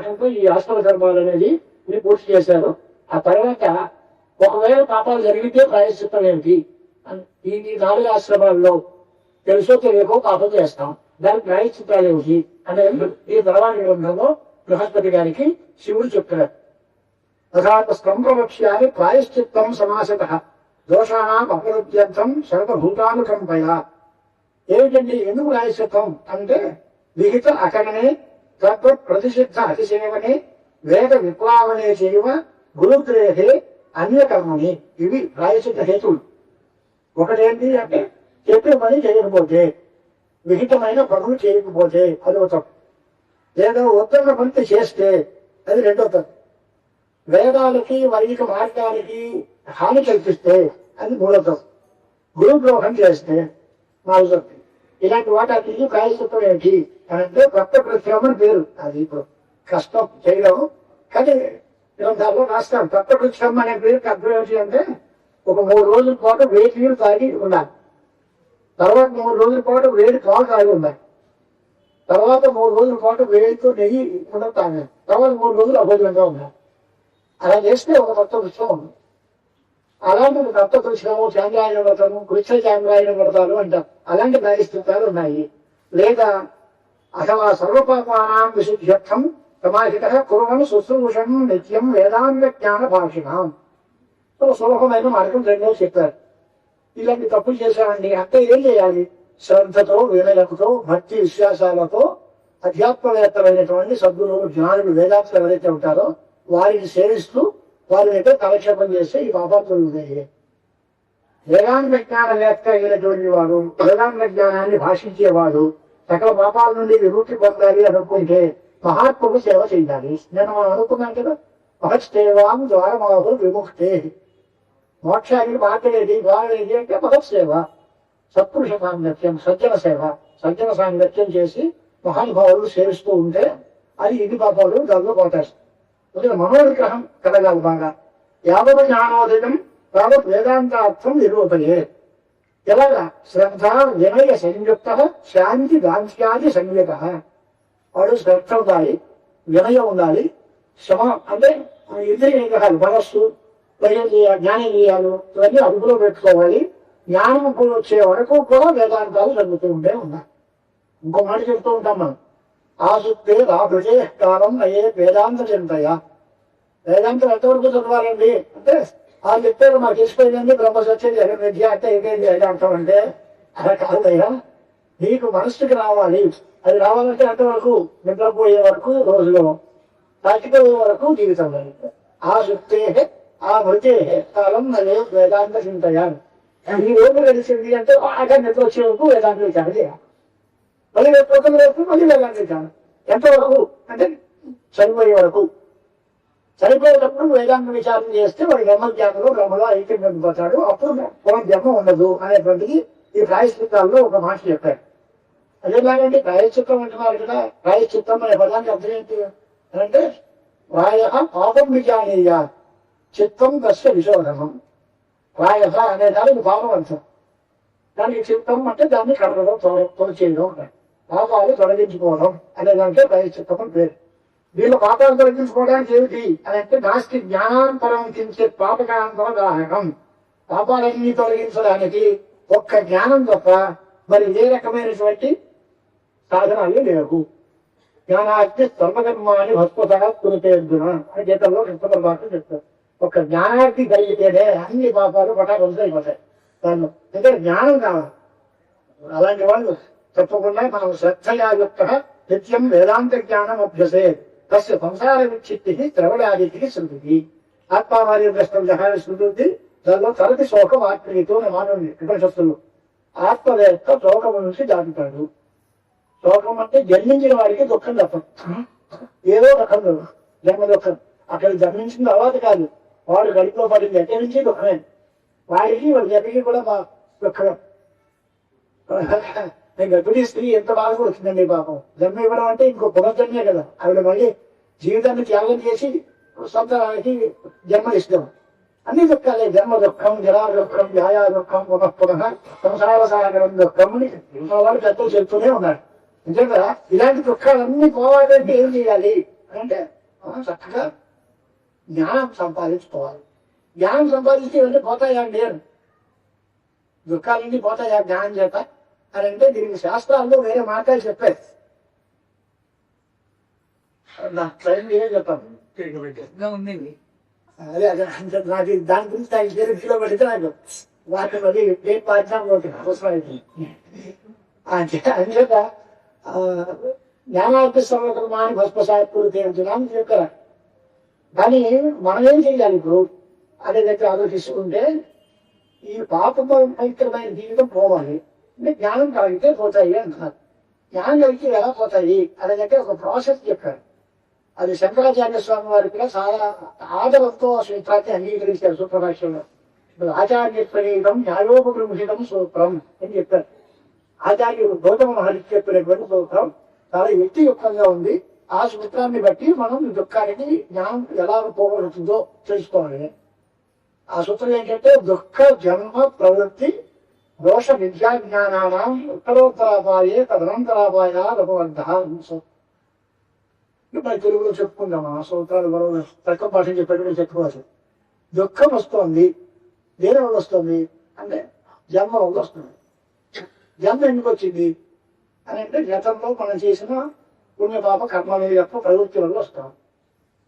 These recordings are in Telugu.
పక్షంతో ఈ ఆశ్రమ ధర్మాలు అనేది ఇది పూర్తి చేశారు ఆ తర్వాత ఒకవేళ పాపాలు జరిగితే ప్రాయశ్చిత్తం ఏమిటి? ఈ నాలుగు ఆశ్రమాల్లో తెలుసో తెలియకో పాపం చేస్తాం. దాని ప్రాయశ్చిత్తాలు ఏమిటి? అనేది ఈ తర్వాత గ్రంథంలో బృహస్పతి గారికి శివుడు చెప్తున్నారు తథాత స్తంభవక్ష్యాన్ని ప్రాయశ్చిత్తం సమాసత. దోషానాం అపరుద్యంతం సర్వభూతానుకంపయ. ఏమిటండి? ఎందుకు ప్రాయశ్చిత్తం? అంటే విహిత అకరణే తత్వ ప్రతిషిద్ధ అతిసేవనే వేద విప్లావనే చేయవ గురుగ్రేహే అన్యకర్మని ఇవి ప్రాయశ్చిత్త హేతువులు. ఒకటేంటి అంటే చెప్పిన పని చేయకపోతే విహితమైన పనులు చేయకపోతే అదో తప్పు. లేదా ఉత్తమ పని చేస్తే అది రెండో తప్పు. వేదాలకి వైదిక మార్గాలకి హాని కల్పిస్తే అది మూడో తప్పు. గురుద్రోహం చేస్తే నాలుగో తప్పు. ఇలాంటి వాటికి ప్రాయశ్చిత్తం ఏంటి? అంటే కొత్త కృత్యం పేరు అది ఇప్పుడు కష్టం చేయడం. కానీ గ్రంథాల్లో రాస్తాం కొత్త కృత్యం అనే పేరుకి అర్థం ఏంటి అంటే ఒక మూడు రోజుల పాటు వేడి నీళ్ళు తాగి ఉండాలి. తర్వాత మూడు రోజుల పాటు వేడి పాలు తాగి ఉండాలి. తర్వాత మూడు రోజుల పాటు వేడితో నెయ్యి కూడా తాగాలి. తర్వాత మూడు రోజులు అభోజనంగా ఉండాలి. అలా చేస్తే ఒక కొత్త కృత్యం ఉంది. అలాంటి కొత్త కృష్ణము చాంద్రాయణ వ్రతము కృష్ణ చాంద్రాయణ వ్రతాలు అంటారు. అలాంటి పరిస్థితులు ఉన్నాయి. లేదా అథవా సర్వపాపానాం విశుద్ధ్యర్థం సమాహిత కురువన్ శుశ్రూషం నిత్యం వేదాంత జ్ఞాన భాషిణాం సో సులభమైన మార్గం రెండో చెప్పారు ఇలాంటి తప్పులు చేశామండి అంటే ఏం చేయాలి శ్రద్ధతో వినయకుతో భక్తి విశ్వాసాలతో అధ్యాత్మవేత్తలైనటువంటి సద్గురువులు జ్ఞానులు వేదాంతులు ఎవరైతే ఉంటారో వారిని సేవిస్తూ వారి అయితే కాలక్షేపం చేస్తే ఈ పాపాలు ఉన్నాయి వేదాంత జ్ఞానవేత్త అయినటువంటి వాడు వేదాంత జ్ఞానాన్ని భాషించేవాడు సకల పాపాల నుండి విముక్తి పొందాలి అనుకుంటే మహాత్ముకు సేవ చేయాలి. నేను మనం అనుకున్నాం కదా. మహత్సేవాం ద్వారమాహు విముక్తే. మోక్షానికి మాట్లాడేది ద్వారమేది అంటే మహత్సేవ సత్పురుష సాంగత్యం సజ్జన సేవ. సజ్జన సాంగత్యం చేసి మహానుభావులు సేవిస్తూ ఉంటే అది ఇది పాపాలు దానిలో పోతారు అందుకే మనోవిగ్రహం కలగాలి బాగా. యావత్ జ్ఞానోదయం యావత్ వేదాంతార్థం నిరూపయే. ఎలాగా శ్రద్ధ వినయ సంయుక్త శాంతి గాంధ్యాది సంయుగ వాడు శ్రద్ధ ఉండాలి వినయం ఉండాలి శ్రమ అంటే ఇంద్రియ మనస్సు వైద్య జ్ఞానేంద్రియాలు ఇవన్నీ అదుపులో పెట్టుకోవాలి జ్ఞానం వచ్చే వరకు కూడా వేదాంతాలు జరుగుతూ ఉంటే ఉన్నాయి ఇంకో మాట చెప్తూ ఉంటాం మనం ఆసుక్తే రాభృజే కాలం అయ్యే వేదాంత చింతయ వేదాంతం ఎంతవరకు చదవాలండి అంటే ఆ చెప్పారు మాకు తెలిసిపోయిందండి బ్రహ్మసత్యం జగన్ విద్య అంటే ఇంకేం చేయాలి అంటామంటే అలా కాదయ్యా నీకు మనసుకి రావాలి. అది రావాలంటే అంతవరకు నిద్రపోయే వరకు రోజులో చచ్చిపోయే వరకు జీవితంలో ఆ శుక్తే ఆ మృతే కాలం మరియు వేదాంత చింతయ. ఈ రోజు కలిసింది అంటే బాగా నిద్ర వచ్చే వరకు వేదాంత విచారణ చేయాలి. మళ్ళీ రేపు పొద్దున్న రేపు మళ్ళీ వేదాంతించాను ఎంతవరకు? అంటే చనిపోయే వరకు. చనిపోయేటప్పుడు వేదాంత విచారం చేస్తే వాడు బ్రహ్మజ్ఞానంలో బ్రహ్మలో ఐక్యం పొందుతాడు అప్పుడు పునర్జన్మ ఉండదు అనేటువంటిది ఈ ప్రాయశ్చిత్తాల్లో ఒక మాట చెప్పాడు. అదేలాగంటే ప్రాయశ్చిత్తం అంటున్నారు కదా ప్రాయశ్చిత్తం అనే పదానికి అర్థం ఏంటి? అంటే ప్రాయ పాపం విజానీయ చిత్తం దశ విశోధనం ప్రాయ అనే దానికి పాపం అర్థం. దానికి చిత్తం అంటే దాన్ని కడగడం తొలచేయడం పాపాలు తొలగించుకోవడం అనే దాంట్లో ప్రాయశ్చిత్తం అని పేరు. వీళ్ళ పాపాలు తొలగించుకోవడానికి ఏమిటి? అని అంటే నాస్తి జ్ఞానాంతరం కించే పాపకాంతర దాహకం పాపాలన్నీ తొలగించడానికి ఒక్క జ్ఞానం తప్ప మరి ఏ రకమైనటువంటి సాధనాలు లేవు. జ్ఞానాగ్ని సర్వకర్మాన్ని భస్మతగా కురితే అని గీతల్లో కృష్ణ భాష చెప్తారు ఒక జ్ఞానార్థి కలిగితేనే అన్ని పాపాలు పటాకొంత అయిపోతాయి. దాన్ని అంటే జ్ఞానం కావాలి. అలాంటి వాళ్ళు తప్పకుండా మనం శ్రద్ధయాయుక్త నిత్యం వేదాంత జ్ఞానం అభ్యసేది తస్య సంసార విచ్చిత్తి త్రవడాదికి శృతి ఆత్మావారి ప్రశ్న జహార శృతి దానిలో తరతి శోకం ఆత్మీయతో మానవుని ఉపనిషత్తులు. ఆత్మవేత్త శోకం నుంచి దాటుతాడు శోకం అంటే జన్మించిన వాడికి దుఃఖం తప్పదు ఏదో రకం జన్మ దుఃఖం. అక్కడ జన్మించిన తర్వాత కాదు. వాడు గడిపో పడింది ఎక్కడి నుంచి దుఃఖమే. వాడికి వాళ్ళ జన్మకి కూడా మా దుఃఖం. గర్భిణీ స్త్రీ ఎంత బాధపడుతుందండి పాపం? జన్మ ఇవ్వడం అంటే ఇంకో పునర్జన్మే కదా. ఆవిడ మళ్ళీ జీవితాన్ని త్యాగం చేసి సంతానానికి జన్మనిస్తాం. అన్ని దుఃఖాలే. జన్మ దుఃఖం జరా దుఃఖం వ్యాయా దుఃఖం పునః పునః సంసార సాగరం దుఃఖం అని వాళ్ళు పెద్దలు చెప్తూనే ఉన్నారు. నిజంగా ఇలాంటి దుఃఖాలన్నీ పోవాలంటే ఏం చేయాలి? అంటే మనం చక్కగా జ్ఞానం సంపాదించుకోవాలి. జ్ఞానం సంపాదించి ఇవన్నీ పోతాయా అండి? దుఃఖాలన్నీ పోతాయా జ్ఞానం చేత? అని అంటే దీనికి శాస్త్రాల్లో వేరే మాటలు చెప్పారు. నా ట్రైన్ చెప్పాను. అదే అదే అంటే నాకు దాని గురించి నాకు పెడితే నాకు వాటి మళ్ళీ పాటినా పోతుంది అవసరమైంది. జ్ఞానార్థ తీరుతున్నాం చెప్పారు. కానీ మనం ఏం చేయాలి ఇప్పుడు? అనే దగ్గర ఆలోచిస్తుంటే ఈ పాపపవిత్రమైన జీవితం పోవాలి. అంటే జ్ఞానం కలిగితే పోతాయి అంటున్నారు. జ్ఞానం కలిగితే ఎలా పోతాయి? అనే ఒక ప్రాసెస్ చెప్పారు. అది శంకరాచార్య స్వామి వారి కూడా చాలా ఆదరంతో ఆ సూత్రాన్ని అంగీకరించారు సూత్రభాష్యంలో ఇప్పుడు ఆచార్య ప్రణీతం న్యాయోపగృహితం సూత్రం అని చెప్పారు. ఆచార్యుడు గౌతమ మహర్షి చెప్పినటువంటి సూత్రం చాలా యుక్తియుక్తంగా ఉంది. ఆ సూత్రాన్ని బట్టి మనం దుఃఖానికి జ్ఞానం ఎలా పోగొడుతుందో తెలుసుకోవాలి. ఆ సూత్రం ఏంటంటే దుఃఖ జన్మ ప్రవృత్తి దోష విద్యా జ్ఞానానం ఉత్తరోత్తరాపాయే తదనంతరాపాయ లభవంత తెలుగులో చెప్పుకుందాం ఆ సూత్రాలు మనం తక్కువ భాష చెప్పేటప్పుడు చెప్పుకోవచ్చు. దుఃఖం వస్తోంది దేని వల్ల వస్తుంది అంటే జన్మ వల్ల వస్తుంది. జన్మ ఎందుకు వచ్చింది? అని అంటే గతంలో మనం చేసిన పుణ్యపాప కర్మ యొక్క ప్రవృత్తి వల్ల వస్తాం.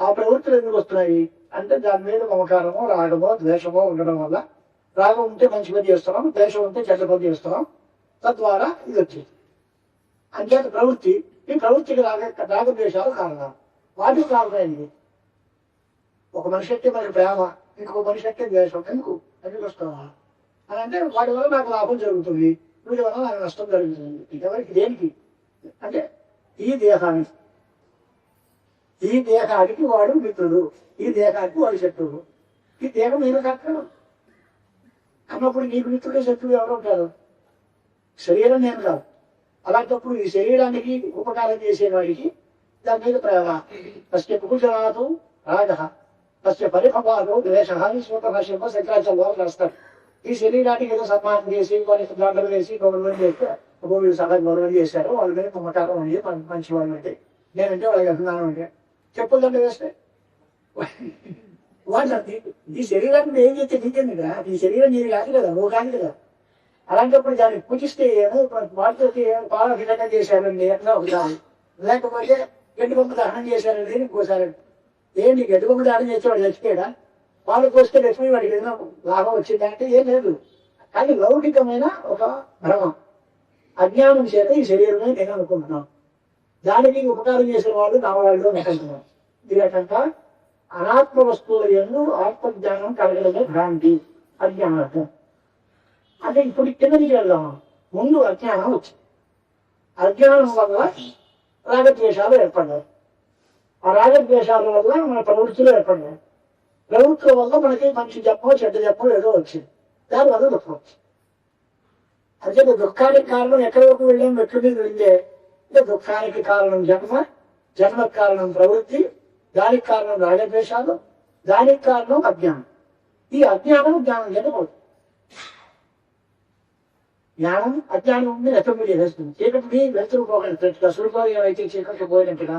ఆ ప్రవృత్తులు ఎందుకు వస్తున్నాయి? అంటే దాని మీద మమకారమో రాగమో ద్వేషమో ఉండడం వల్ల రాగం ఉంటే మంచి పని చేస్తున్నాం ద్వేషం ఉంటే చెడ్డ పని చేస్తున్నాం. తద్వారా ఇది వచ్చింది. అంచేత ప్రవృత్తి ఈ ప్రవృత్తికి రాగ రాగద్వేషాలు కారణాలు వాటికి కారణమైంది ఒక మనిషి అంటే మనకి ప్రేమ ఇంకొక మనిషి అంటే ద్వేషం. ఎందుకు? ఎందుకు వస్తావా అని అంటే వాటి వల్ల నాకు లాభం జరుగుతుంది. వీటి వల్ల నాకు నష్టం జరుగుతుంది. ఇంతవరకు దేనికి? అంటే ఈ దేహానికి. ఈ దేహానికి వాడు మిత్రుడు. ఈ దేహానికి వాడు శత్రువు. ఈ దేహం మీరు కట్టడం అన్నప్పుడు నీకు మిత్రుడే శత్రువు ఎవరు ఉంటారు. శరీరం నేను కాదు. అలాంటప్పుడు ఈ శరీరానికి ఉపకారం చేసేవాడికి దాని మీద ప్రేమ తస్య కుకుజనాథు రాగ తస్య పరిభవాలు ద్వేష శ్లోక భాష్యంలో శంకరాచార్య రాస్తారు. ఈ శరీరానికి ఏదో సన్మానం చేసి కొన్ని దండలు వేసి గౌరవం చేస్తే వీళ్ళు సదా గౌరవం చేశారు. వాళ్ళ మీద కుమ్మకారం ఉంది. మంచి వాళ్ళు అంటే. నేనంటే వాళ్ళకి అభిమానం అంటే. చెప్పులు దండ వేస్తే. వాళ్ళు ఈ శరీరాన్ని ఏం చేస్తే నీకేంది కదా నీ శరీరం నేను కాదు కదా నువ్వు కాదు కదా. అలాంటప్పుడు దాన్ని పూజిస్తే ఏమో వాటితో పాల విధంగా చేశారండి అట్లా ఒకసారి లేకపోతే గడ్డి బొమ్మ దహనం చేశారండి ఇంకోసారి. ఏంటి గడ్డి బొమ్మ దహనం చేసేవాడు చచ్చిపోయాడా? పాలు పోస్తే లక్ష్మి వాడికి ఏదైనా లాభం వచ్చిందంటే ఏం లేదు. కానీ లౌకికమైన ఒక భ్రమం. అజ్ఞానం చేత ఈ శరీరమే నేను అనుకుంటున్నాం దానికి ఉపకారం చేసిన వాళ్ళు నా వాళ్ళు అనుకుంటున్నాం ఇది అనాత్మ వస్తువుల ఎందు ఆత్మజ్ఞానం కలగడమే భ్రాంతి అజ్ఞానం అదే ఇప్పుడు కిందకి వెళ్దాం ముందు అజ్ఞానం వచ్చింది. అజ్ఞానం వల్ల రాగద్వేషాలు ఏర్పడ్డాయి. ఆ రాగద్వేషాల వల్ల మన ప్రవృత్తులు ఏర్పడ్డాయి. ప్రవృత్తుల వల్ల మనకి మంచి జపం చెడ్డ జపం ఏదో వచ్చింది. దానివల్ల దుఃఖం వచ్చింది. అంటే దుఃఖానికి కారణం ఎక్కడి వరకు వెళ్ళాం? మెట్లు మీద వెళ్ళే అంటే దుఃఖానికి కారణం జన్మ జన్మకు కారణం ప్రవృత్తి. దానికి కారణం రాగద్వేషాలు దానికి కారణం అజ్ఞానం. ఈ అజ్ఞానం జ్ఞానం చెందకూడదు జ్ఞానం అజ్ఞానం ఉంది? రెక్కమిడి వేస్తుంది చీకటిని వెలుతురు పోగలిగినట్టుగా సూర్యోదయం అయితే చీకటి పోయినట్టుగా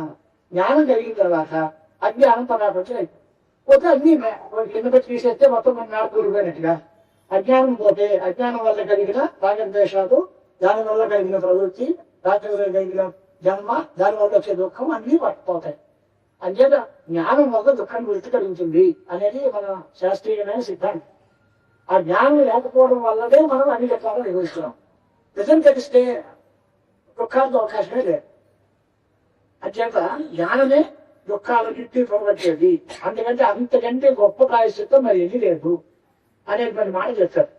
జ్ఞానం కలిగిన తర్వాత అజ్ఞానం పరాపంచం పోతే అన్ని కింద పెట్టి తీసేస్తే మొత్తం మన నాడు కూలిపోయినట్టుగా అజ్ఞానం పోతే అజ్ఞానం వల్ల కలిగిన రాగద్వేషాలు దాని వల్ల కలిగిన ప్రవృత్తి రాజ్యం కలిగిన జన్మ దాని వల్ల వచ్చే దుఃఖం అన్ని పోతాయి అంచేత జ్ఞానం వల్ల దుఃఖం వృత్తి కలిగించింది అనేది మన శాస్త్రీయమైన సిద్ధాంతం. ఆ జ్ఞానం లేకపోవడం వల్లనే మనం అన్ని రకాలు నిర్వహిస్తున్నాం. నిజం తెలిస్తే దుఃఖాలకు అవకాశమే లేదు. అంచేత జ్ఞానమే దుఃఖాలన్నింటినీ పోగొట్టేది అందుకంటే అంతకంటే గొప్ప ప్రాయశ్చిత్తం మరి ఏది లేదు అనేటువంటి మాట చెప్తారు.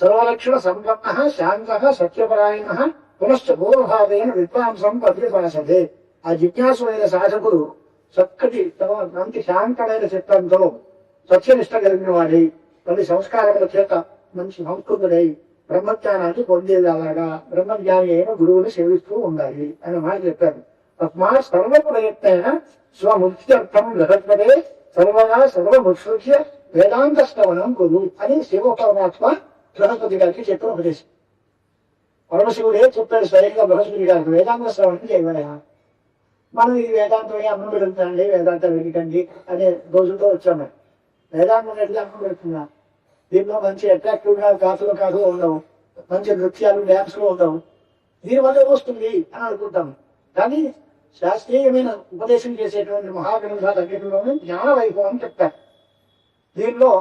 సర్వలక్షణ సంపన్న శాంత సత్యపరాయణ పునశ్చ పూర్వభావేన విద్వాంసం పర్యపాసదే ఆ జిజ్ఞాసులైన సాధకుడు చక్కటి తమ మంచి శాంతమైన చిత్తంతో సత్యనిష్ట కలిగిన వాడి కొన్ని సంస్కారముల చేత మంచి సంస్కృతుడై బ్రహ్మజ్ఞానాన్ని పొందేలాగా బ్రహ్మజ్ఞాని అయిన గురువుని సేవిస్తూ ఉండాలి అని మాట చెప్పారు. తస్మా సర్వ ప్రయత్న స్వముఖ్యర్థం జగత్పదే సర్వదా సర్వముత్సృత్య వేదాంత శ్రవణం గురు అని శివ పరమాత్మ బృహస్పతి గారికి చెప్పిన ఉపదేశం. పరమశివుడే చెప్పాడు స్వయంగా బృహస్పతి గారికి వేదాంత శ్రవణం చేయవలయా మనం ఈ వేదాంతం అమ్మ పెడుతుందండి వేదాంతం వెలిగండి అనే రోజులతో వచ్చాము. వేదాంతం ఎట్లా అన్నం పెడుతున్నా? దీంట్లో మంచి అట్రాక్టివ్గా కాసులు కాదు ఉండవు మంచి నృత్యాలు డ్యాన్స్లో ఉండవు దీనివల్ల వస్తుంది అని అనుకుంటాం. కానీ శాస్త్రీయమైన ఉపదేశం చేసేటువంటి మహాగ్రంథాలన్నింటిలోనూ జ్ఞాన వైభవం చెప్తారు. దీనిలో